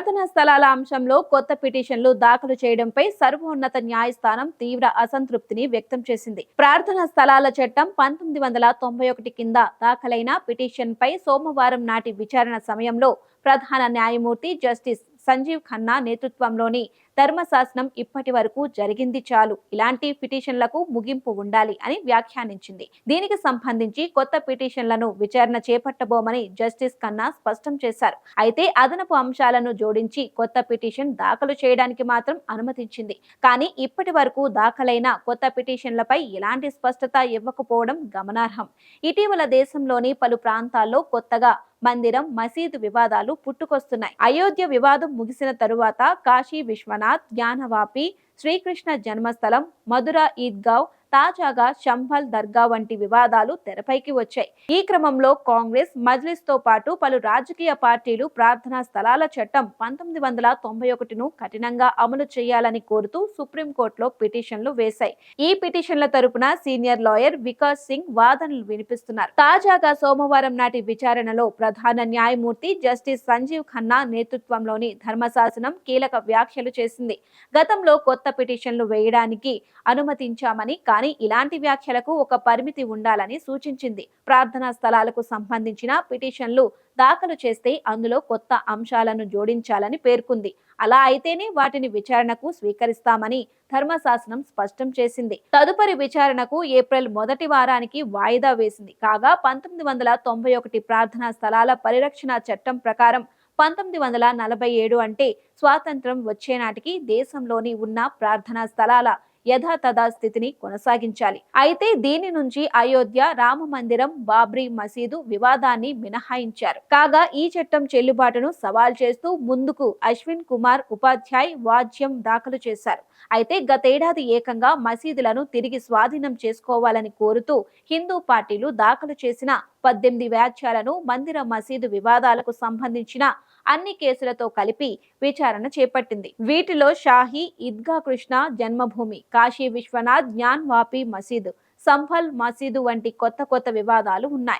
ప్రార్థనా స్థలాల అంశంలో కొత్త పిటిషన్లు దాఖలు చేయడంపై సర్వోన్నత న్యాయస్థానం తీవ్ర అసంతృప్తిని వ్యక్తం చేసింది. ప్రార్థనా స్థలాల చట్టం పంతొమ్మిది వందల తొంభై ఒకటి కింద దాఖలైన పిటిషన్పై సోమవారం నాటి విచారణ సమయంలో ప్రధాన న్యాయమూర్తి జస్టిస్ సంజీవ్ ఖన్నా నేతృత్వంలోని ధర్మశాసనం ఇప్పటి వరకు జరిగింది చాలు. ఇలాంటి పిటిషన్లకు ముగింపు ఉండాలి అని వ్యాఖ్యానించింది. దీనికి సంబంధించి కొత్త పిటిషన్లను విచారణ చేపట్టబోమని జస్టిస్ ఖన్నా స్పష్టం చేశారు. అయితే అదనపు అంశాలను జోడించి కొత్త పిటిషన్ దాఖలు చేయడానికి మాత్రం అనుమతించింది. కానీ ఇప్పటి వరకు దాఖలైన కొత్త పిటిషన్లపై ఎలాంటి స్పష్టత ఇవ్వకపోవడం గమనార్హం. ఇటీవల దేశంలోని పలు ప్రాంతాల్లో కొత్తగా మందిరం మసీదు వివాదాలు పుట్టుకొస్తున్నాయి. అయోధ్య వివాదం ముగిసిన తరువాత కాశీ విశ్వనాథ్ జ్ఞానవాపి శ్రీకృష్ణ జన్మస్థలం మధుర ఈద్గావ్ తాజాగా శంభల్ దర్గా వంటి వివాదాలు తెరపైకి వచ్చాయి. ఈ క్రమంలో కాంగ్రెస్ మజ్లిస్తో పాటు పలు రాజకీయ పార్టీలు ప్రార్థనా స్థలాల చట్టం పంతొమ్మిది వందల తొంభై ఒకటిను కఠినంగా అమలు చేయాలని కోరుతూ సుప్రీంకోర్టులో పిటిషన్లు వేశాయి. ఈ పిటిషన్ల తరపున సీనియర్ లాయర్ వికాస్ సింగ్ వాదనలు వినిపిస్తున్నారు. తాజాగా సోమవారం నాటి విచారణలో ప్రధాన న్యాయమూర్తి జస్టిస్ సంజీవ్ ఖన్నా నేతృత్వంలోని ధర్మశాసనం కీలక వ్యాఖ్యలు చేసింది. గతంలో కొత్త పిటిషన్లు వేయడానికి అనుమతించామని కానీ ఇలాంటి వ్యాఖ్యలకు ఒక పరిమితి ఉండాలని సూచించింది. ప్రార్థనా స్థలాలకు సంబంధించిన పిటిషన్లు దాఖలు చేస్తే అందులో కొత్త అంశాలను జోడించాలని పేర్కొంది. అలా అయితేనే వాటిని విచారణకు స్వీకరిస్తామని ధర్మశాసనం స్పష్టం చేసింది. తదుపరి విచారణకు ఏప్రిల్ మొదటి వారానికి వాయిదా వేసింది. కాగా పంతొమ్మిది వందల తొంభై ఒకటి ప్రార్థనా స్థలాల పరిరక్షణ చట్టం ప్రకారం పంతొమ్మిది వందల నలభై ఏడు అంటే స్వాతంత్రం వచ్చే నాటికి దేశంలోని ఉన్న ప్రార్థనా స్థలాల యథాతథా స్థితిని కొనసాగించాలి. అయితే దీని నుంచి అయోధ్య రామ మందిరం బాబ్రీ మసీదు వివాదాన్ని మినహాయించారు. కాగా ఈ చట్టం చెల్లుబాటును సవాల్ చేస్తూ ముందుకు అశ్విన్ కుమార్ ఉపాధ్యాయ్ వాజ్యం దాఖలు చేశారు. అయితే గతేడాది ఏకంగా మసీదులను తిరిగి స్వాధీనం చేసుకోవాలని కోరుతూ హిందూ పార్టీలు దాఖలు చేసిన పద్దెనిమిది వ్యాఖ్యలను మందిర మసీదు వివాదాలకు సంబంధించిన అన్ని కేసులతో కలిపి విచారణ చేపట్టింది. వీటిలో షాహీ ఈద్గా కృష్ణ జన్మభూమి కాశీ విశ్వనాథ్ జ్ఞాన్ వాపి మసీదు సంఫల్ మసీదు వంటి కొత్త కొత్త వివాదాలు ఉన్నాయి.